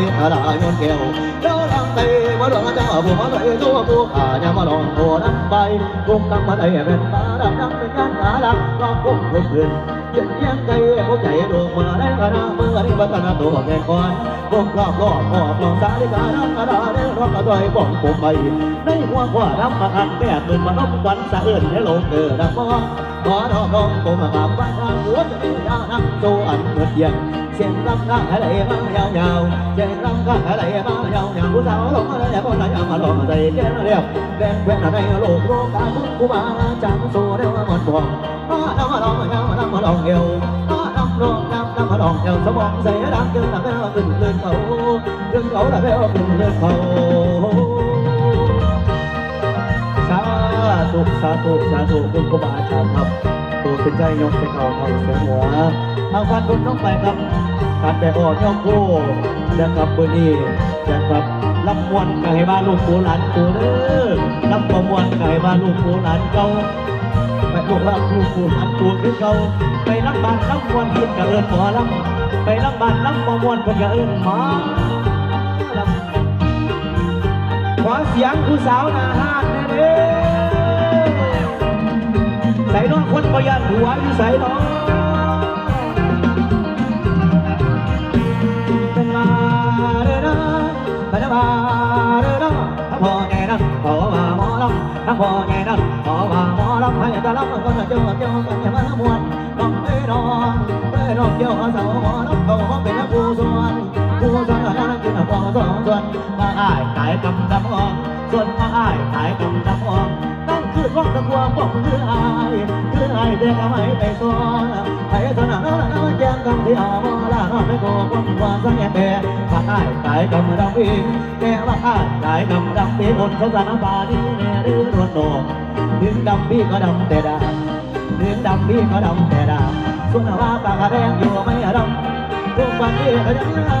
พิษอะไรยนเกี่ยวเจ้าลังไตมาหลวงจ้าผู้มาเลยตัวผู้ขาอย่ามาลองโผนั้นไปกุมกำมาได้เป็นตาดำดำเป็นยันตาลักก็กุมเพื่อนเพื่อนยังยังใจผู้ใจดวงมาได้ขนาดมือนี่บัตนาตัวแก่ก่อนกุมรอบรอบรอบลองสาลิกาดังกระดาเรื่องรอบกระดอยบ่งปุ่มไปในหัวขวาดำมาอันแปดหมื่นมาน้องวันสะเอื้นให้ลงเกิดดังมอขอดอกดองปุ่มมาบ้านทางหัวจะมียานักโซอันเกิดเย็นเสียงรำข้างองรำข้างองโกโลกาคุณกูมาจังสู้เร็วมัน บ่มาทำมาลองมามาทำมาลองเอวมาทำลองทำทำมาลองเอวสมองใส่ดังขึ้นทำให้เราขึ้นเลื่อนเขาขึ้นเขาแล้วให้เราขึ้นเลื่อนเขาสาธุสาธุสาธุคุณครูบาอาจารย์ครับ ตัวเป็นใจยกเป็นเขาเขาเสียหัวเอาการคนต้องไปครับการไปออกย่อคู่นะครับเบอร์นี้นะครับรับมวนไก่บ้านลูกปูหลานปูเด้อรับประมวลไก่บ้านลูกปูหลานเก่าไปลูกรับลูกปูหลานปูคือเก่าไปรับบ้านรับมวนเพิ่นกะเอิญหมอลำไปรับบ้านรับประมวลเพิ่นกะเอิญหมอขอเสียงผู้สาวน้าห้า ส่น้องคนประหยัดหัวอยู่ใส่น้อง เป็นมาเด้อนะเป็นมาเด้อนะถ้าพอแง่นั้นขอมาหมอลำถ้าพอแง่นั้นขอมาหมอลำให้จะรับก็จะเจอเจอกันอย่ามาละมวนน้องเอ้ยน้องเอ้ยน้องเกี่ยวเสาหมอลำเขามาเป็นนักผู้ส่วนผู้ส่วนนั้นกินพอสองส่วนมาอ้ายขายกำดำออกส่วนมาอ้ายขายกำดำออกต้อง คือร้องตะกัวบอกคืออายคืออายเด็กไม่ไปซ้อนไปเท่านั้นแล้วแจ้งกันที่อามาลาน้องไม่โกงว่าสังเกตแต่ถ้าอ้ายขายกำดำอีกแกว่าอ้ายขายกำดำปีคนเขาจะน้ำตาดีแน่ดื้อรวนโดดึงดำพี่ก็ดำแต่ดาดึงดำพี่ก็ดำแต่ดาส่วนว่าปากแดงอยู่ไม่ดำทุกวันนี้ก็ยัง